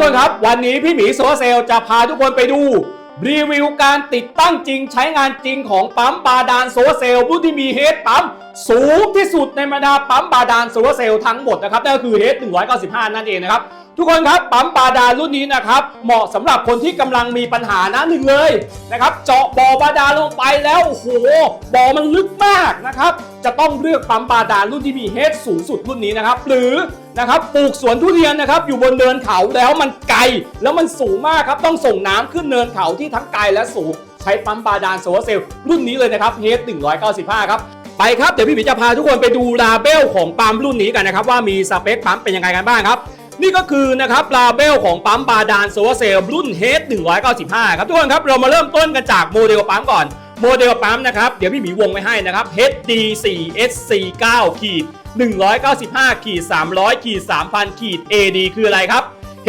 คนครับ วันนี้พี่หมีโซลาเซลล์จะพาทุกคนไปดู รีวิวการติดตั้งจริงใช้งานจริงของปั๊มบาดาลโซลาเซลล์รุ่นที่มีเฮดปั๊มสูงที่สุดในบรรดาปั๊มบาดาลโซลาเซลล์ทั้งหมดนะครับนั่นก็คือเฮด195 นั่นเองนะครับทุกคนครับปั๊มบาดาลรุ่นนี้นะครับเหมาะสำหรับคนที่กำลังมีปัญหานะหนึ่งเลยนะครับเจาะบ่อบาดาลลงไปแล้วโอ้โหบ่อมันลึกมากนะครับจะต้องเลือกปั๊มบาดาลรุ่นที่มีเฮดสูงสุดรุ่นนี้นะครับหรือ นะครับปลูกสวนทุเรียนนะครับอยู่บนเนินเขาแล้วมันไกลแล้วมันสูงมากครับต้องส่งน้ำขึ้นเนินเขาที่ทั้งไกลและสูง ใช้ปั๊มบาดาลโซลาร์เซลล์รุ่นนี้เลยนะครับเฮด195 ครับไปครับเดี๋ยวพี่หมีจะพาทุกคนไปดูลาเบลของปั๊มรุ่นนี้กันนะครับว่ามีสเปคปั๊มเป็นยังไงกันบ้างครับนี่ก็คือนะครับลาเบลของปั๊มบาดาลโซลาร์เซลล์รุ่น H 195ครับทุกคนครับเรามาเริ่มต้นกันจากโมเดลปั๊มก่อนโมเดลปั๊มนะครับเดี๋ยวพี่หมีวงไว้ให้นะครับ HD4SC9 ขีด 195ขีด300ขีด3,000ขีด AD คืออะไรครับ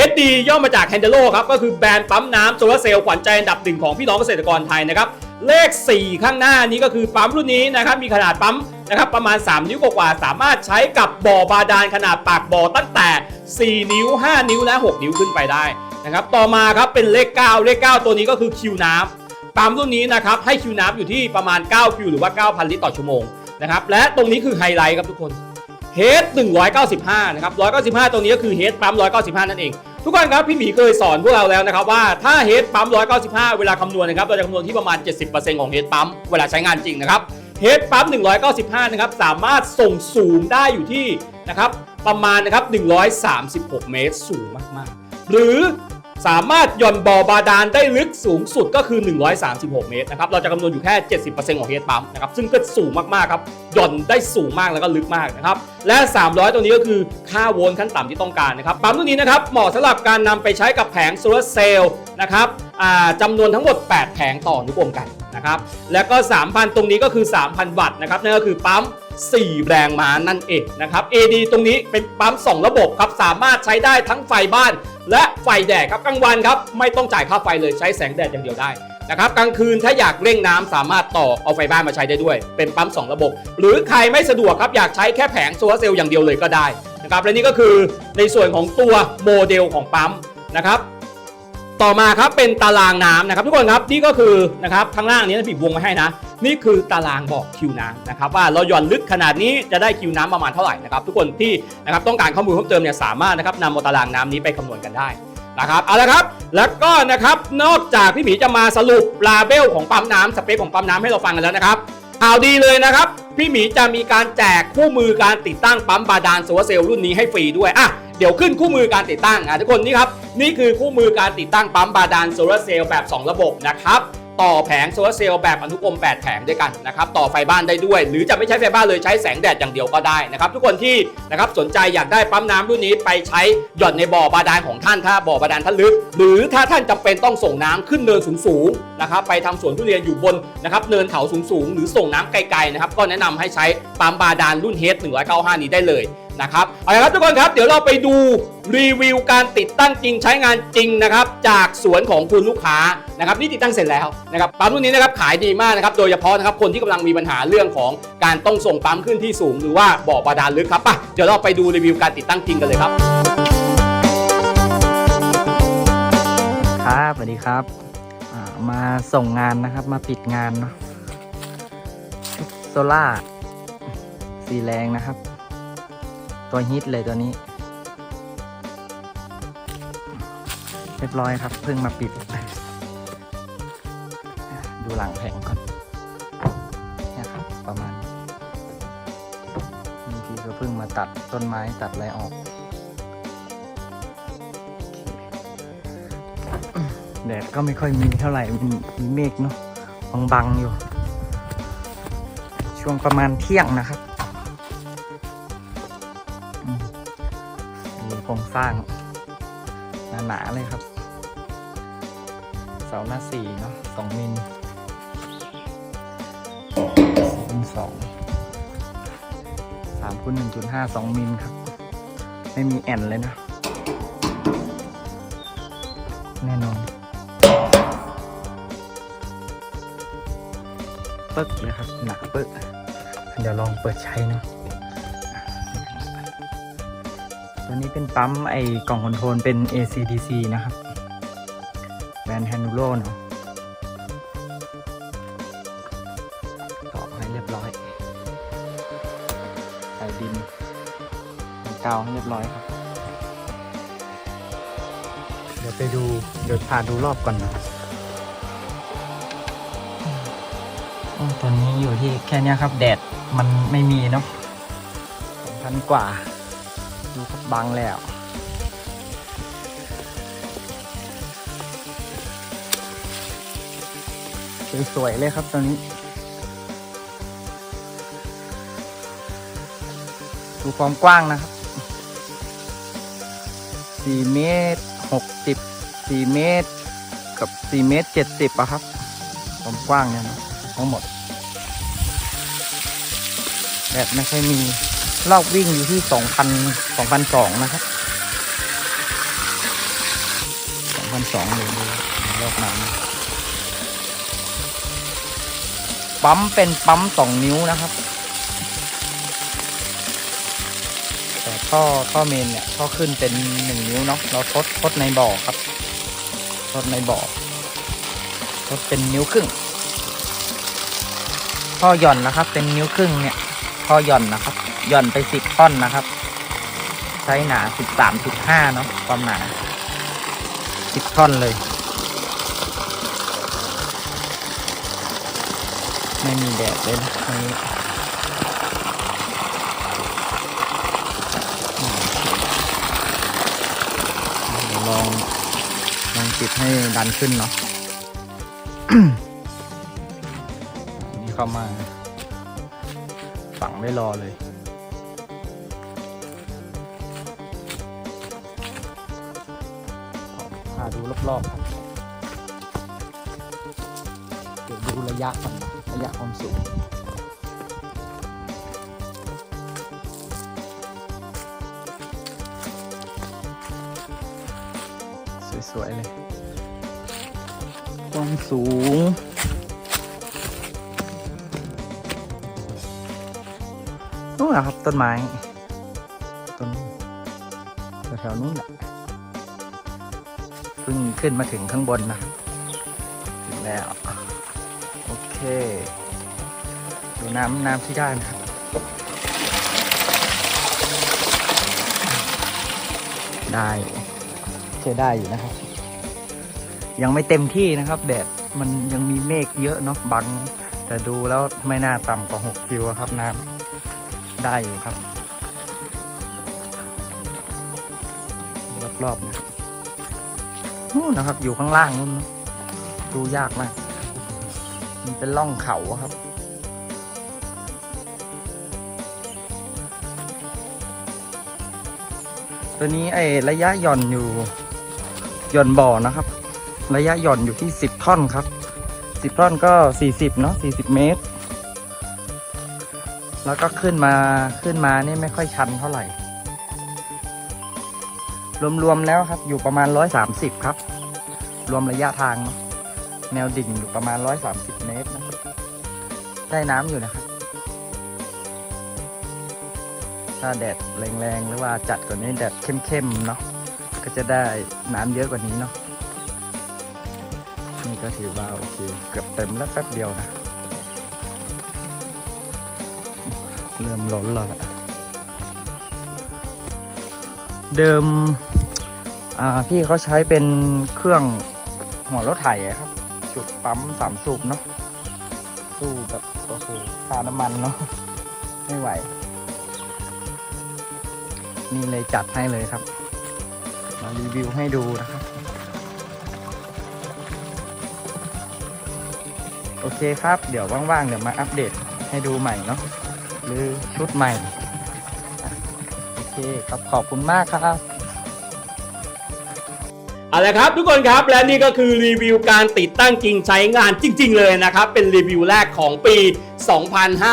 HD ย่อมาจาก h a n d e l o ครับ ก็คือแบรนด์ปั๊มน้ำโซลาร์เซลล์ขวัญใจอันดับหนึ่งของพี่น้องเกษตรกรไทยนะครับ เลข 4 ข้างหน้านี้ก็คือปั๊มรุ่นนี้นะครับ มีขนาดปั๊มนะครับประมาณ 3 นิ้วกว่าสามารถใช้กับบ่อบาดาลขนาดปากบ่อตั้งแต่ 4 นิ้ว 5 นิ้วและ 6 นิ้วขึ้นไปได้นะครับ ต่อมาครับเป็นเลข 9 เลข 9 ตัวนี้ก็คือคิวน้ำปั๊มรุ่นนี้นะครับให้คิวน้ำอยู่ที่ประมาณ9คิวหรือว่า 9,000 ลิตรต่อชั่วโมงนะครับและตรงนี้คือไฮไลท์ครับทุกคน เฮด195 นะครับ 195ตรงนี้ก็คือเฮดปั๊ม 195 นั่นเอง ทุกคนครับ พี่หมีเคยสอนพวกเราแล้วนะครับว่าถ้าเฮดปั๊ม 195 เวลาคำนวณนะครับ เราจะคำนวณที่ประมาณ 70%ของเฮดปั๊ม เวลาใช้งานจริงนะครับเฮดปั๊ม 195 นะครับ สามารถส่งสูงได้อยู่ที่นะครับประมาณนะครับ 136 เมตร สูงมากๆ หรือ สามารถหย่อนบ่อบาดาลได้ลึกสูงสุดก็คือ 136 เมตรนะครับ เราจะคำนวณอยู่แค่ 70%ของเฮดปั๊มนะครับ ซึ่งก็สูงมากๆครับ หย่อนได้สูงมากแล้วก็ลึกมากนะครับ และ 300 ตัวนี้ก็คือค่าโวลต์ขั้นต่ำที่ต้องการนะครับ ปั๊มตัวนี้นะครับ เหมาะสำหรับการนำไปใช้กับแผงโซลาร์เซลล์นะครับจำนวนทั้งหมด 8 แผงต่ออนุกรมกันนะครับ แล้วก็ 3,000 ตรงนี้ก็คือ 3,000 วัตต์นะครับ นั่นก็คือปั๊ม4 แรงม้านั่นเองนะครับ AD ตรงนี้เป็นปั๊ม 2 ระบบครับ สามารถใช้ได้ทั้งไฟบ้าน และไฟแดดครับกลางวันครับไม่ต้องจ่ายค่าไฟเลยใช้แสงแดดอย่างเดียวได้นะครับกลางคืนถ้าอยากเร่งน้ำสามารถต่อเอาไฟบ้านมาใช้ได้ด้วย เป็นปั๊ม 2 ระบบ หรือใครไม่สะดวกครับอยากใช้แค่แผงโซลาร์เซลล์อย่างเดียวเลยก็ได้นะครับและนี่ก็คือในส่วนของตัวโมเดลของปั๊มนะครับต่อมาครับเป็นตารางน้ำนะครับทุกคนครับนี่ก็คือนะครับข้างล่างนี้นะพี่วงมาให้นะ นี่คือตารางบอกคิวน้ำนะครับว่าเราหย่อนลึกขนาดนี้จะได้คิวน้ำประมาณเท่าไหร่นะครับทุกคนที่นะครับต้องการข้อมูลเพิ่มเติมเนี่ยสามารถนะครับนำเอาตารางน้ำนี้ไปคำนวณกันได้นะครับเอาละครับแล้วก็นะครับนอกจากพี่หมีจะมาสรุปลาเบลของปั๊มน้ำสเปคของปั๊มน้ำให้เราฟังกันแล้วนะครับข่าวดีเลยนะครับพี่หมีจะมีการแจกคู่มือการติดตั้งปั๊มบาดาลโซลาร์เซลล์รุ่นนี้ให้ฟรีด้วยอะเดี๋ยวขึ้นคู่มือการติดตั้งอะทุกคนนี่ครับนี่คือคู่มือการติดตั้งปั๊มบาดาลโซลาร์เซลล์แบบ 2 ระบบนะครับ ต่อแผงโซลาร์เซลล์แบบอนุกรม 8 แผงด้วยกันนะครับต่อไฟบ้านได้ด้วย หรือจะไม่ใช้ไฟบ้านเลยใช้แสงแดดอย่างเดียวก็ได้นะครับทุกคนที่นะครับสนใจอยากได้ปั๊มน้ำรุ่นนี้ไปใช้หย่อนในบ่อบาดาลของท่านถ้าบ่อบาดาลท่านลึก หรือถ้าท่านจำเป็นต้องส่งน้ำขึ้นเนินสูงๆนะครับไปทำสวนทุเรียนอยู่บนนะครับเนินเขาสูงๆหรือส่งน้ำไกลๆนะครับก็แนะนำให้ใช้ปั๊มบาดาลรุ่นเฮด195 นี้ได้เลย นะครับเอาละครับทุกคนครับเดี๋ยวเราไปดูรีวิวการติดตั้งจริงใช้งานจริงนะครับจากสวนของคุณลูกค้านะครับนี่ติดตั้งเสร็จแล้วนะครับปั๊มรุ่นนี้นะครับขายดีมากนะครับโดยเฉพาะนะครับคนที่กำลังมีปัญหาเรื่องของการต้องส่งปั๊มขึ้นที่สูง หรือว่าบ่อบาดาลลึกครับป่ะเดี๋ยวเราไปดูรีวิวการติดตั้งจริงกันเลยครับ ครับสวัสดีครับมาส่งงานนะครับมาปิดงานเนาะโซล่าสีแรงนะครับ ตัวฮิตเลยตัวนี้ เรียบร้อยครับเพิ่งมาปิด ดูหลังแผงก่อนเนี่ยครับประมาณบางทีก็เพิ่งมาตัดต้นไม้ตัดอะไรออก แดดก็ไม่ค่อยมีเท่าไหร่มีเมฆเนาะบางๆอยู่ ช่วงประมาณเที่ยงนะครับ รงสร้างหนาๆเลยครับเสาหน้าสี่เนาะสองมิลคูณสองสามคูณหนึ่งจุดห้าสองมิลครับ ไม่มีแอนเลยนะ แน่นอนปึ๊กเลยครับ หนักปึ๊กเดี๋ยวลองเปิดใช้นะ ตัวนี้เป็นปั๊มไอกล่องคอนโทรลเป็น ACDC นะครับแบรนด์ h a n u l o เนาะต่อให้เรียบร้อย ใส่ดินกาวให้เรียบร้อยครับ เดี๋ยวไปดู เดี๋ยวพาดูรอบก่อนนะโอ้ตอนนี้อยู่ที่แค่นี้ครับ แดดมันไม่มีเนาะสองพันกว่า ดูครับบังแล้วสวยๆเลยครับตอนนี้ ดูความกว้างนะครับ 4 เมตร 60 4 เมตร กับ 4 เมตร 70อะครับ ความกว้างเนี่ยนะทั้งหมดแดดไม่ค่อยมี รอบวิ่งอยู่ที่2,000 2,200นะครับ2,200เลยรอบน้ำปั๊มเป็นปั๊ม2นิ้วนะครับแต่ท่อท่อเมนเนี่ยท่อขึ้นเป็น1นิ้วเนาะเราทดทดในบ่อครับ ทดในบ่อทดเป็นนิ้วครึ่งท่อหย่อนนะครับ เป็นนิ้วครึ่งเนี่ยท่อหย่อนนะครับ หย่อนไปสิบท่อนนะครับ ใช้หนาสิบสามจุดห้าเนาะความหนาสิบท่อนเลย ไม่มีแดดเลยนะนี้ลองลองปิดให้ดันขึ้นเนาะนี่เข้ามา ฝังไว้รอเลยาดูรอบๆครับเดี๋ยวดูระยะก่อนระยะความสูงสวยๆเลยความสูงนู่นนะครับต้นไม้ต้นแถวๆนู้นแหละ เพิ่งขึ้นมาถึงข้างบนนะ ถึงแล้ว โอเค ดูน้ำน้ำที่ได้นะครับได้ใช้ได้อยู่นะครับ ยังไม่เต็มที่นะครับ แดดมันยังมีเมฆเยอะเนาะบัง แต่ดูแล้วไม่น่าต่ำกว่า 6 คิวครับน้ำได้อยู่ครับ รอบๆนะครับ นู่นนะครับ อยู่ข้างล่างนู่นดูยากมาก มันเป็นร่องเขาครับตัวนี้ไอระยะหย่อนอยู่หย่อนบ่อนะครับ ระยะหย่อนอยู่ที่สิบท่อนครับสิบท่อนก็สี่สิบเนาะสี่สิบเมตร แล้วก็ขึ้นมาขึ้นมานี่ไม่ค่อยชันเท่าไหร่ รวมๆแล้วครับอยู่ประมาณร้อยสามสิบครับ รวมระยะทางเนาะแนวดิ่งอยู่ประมาณร้อยสามสิบเมตรนะได้น้ำอยู่นะครับ ถ้าแดดแรงๆ หรือว่าจัดกว่านี้แดดเข้มๆเนาะก็จะได้น้ำเยอะกว่านี้เนาะนี่ก็ถือว่าโอเคเกือบเต็มแล้วแป๊บเดียวนะ เริ่มล้นแล้วล่ะเดิม พี่เขาใช้เป็นเครื่องหัวรถไถครับ จุดปั๊มสามสูบเนาะสู้แบบโอ้โหค่าน้ำมันเนาะไม่ไหว นี่เลยจัดให้เลยครับ มารีวิวให้ดูนะครับ โอเคครับ เดี๋ยวว่างๆ เดี๋ยวมาอัปเดตให้ดูใหม่เนาะหรือชุดใหม่ โอเคครับขอบคุณมากครับ เอาละครับทุกคนครับและนี่ก็คือรีวิวการติดตั้งจริงใช้งานจริง ๆ เลยนะครับ เป็นรีวิวแรกของปี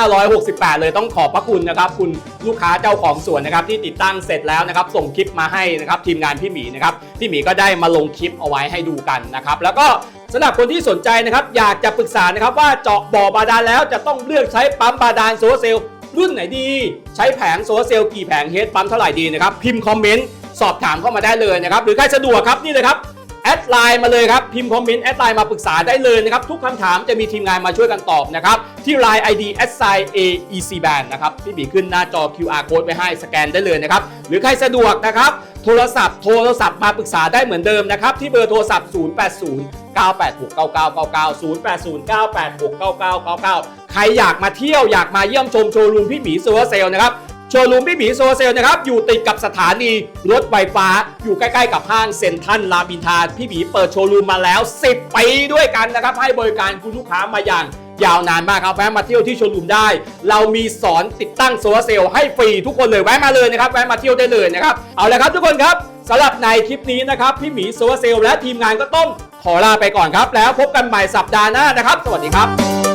2568 เลยต้องขอบพระคุณนะครับ คุณลูกค้าเจ้าของสวนนะครับ ที่ติดตั้งเสร็จแล้วนะครับ ส่งคลิปมาให้นะครับทีมงานพี่หมีนะครับพี่หมีก็ได้มาลงคลิปเอาไว้ให้ดูกันนะครับ แล้วก็สำหรับคนที่สนใจนะครับ อยากจะปรึกษานะครับว่าเจาะบ่อบาดาลแล้วจะต้องเลือกใช้ปั๊มบาดาลโซลาร์เซลล์รุ่นไหนดี ใช้แผงโซลาร์เซลล์กี่แผงเฮดปั๊มเท่าไหร่ดีนะครับพิมพ์คอมเมนต์ สอบถามเข้ามาได้เลยนะครับ หรือใครสะดวกครับนี่เลยครับแอดไลน์มาเลยครับ พิมพ์คอมเมนต์แอดไลน์มาปรึกษาได้เลยนะครับ ทุกคำถามจะมีทีมงานมาช่วยกันตอบนะครับ ที่ Line ID s i a e c band นะครับพี่บีขึ้นหน้าจอ QR code ไว้ให้สแกนได้เลยนะครับ หรือใครสะดวกนะครับ โทรศัพท์โทรศัพท์มาปรึกษาได้เหมือนเดิมนะครับ ที่เบอร์โทรศัพท์ 080 986 9999 080 986 9999 ใครอยากมาเที่ยวอยากมาเยี่ยมชมโชว์รูมพี่หมีโซลาร์เซลนะครับ โชว์รูมพี่หมีโซลาเซลนะครับอยู่ติดกับสถานีรถไฟฟ้า อยู่ใกล้ๆกับห้างเซ็นทรัลรามินทาพี่หมีเปิดโชว์รูมมาแล้ว 10 ปีด้วยกันนะครับ ให้บริการคุณลูกค้ามาอย่างยาวนานมากครับแวะมาเที่ยวที่โชว์รูมได้ เรามีสอนติดตั้งโซลาเซลล์ให้ฟรีทุกคนเลยแวะมาเลยนะครับแวะมาเที่ยวได้เลยนะครับเอาละครับทุกคนครับสำหรับในคลิปนี้นะครับพี่หมีโซลาเซลล์และทีมงานก็ต้องขอลาไปก่อนครับ แล้วพบกันใหม่สัปดาห์หน้านะครับ สวัสดีครับ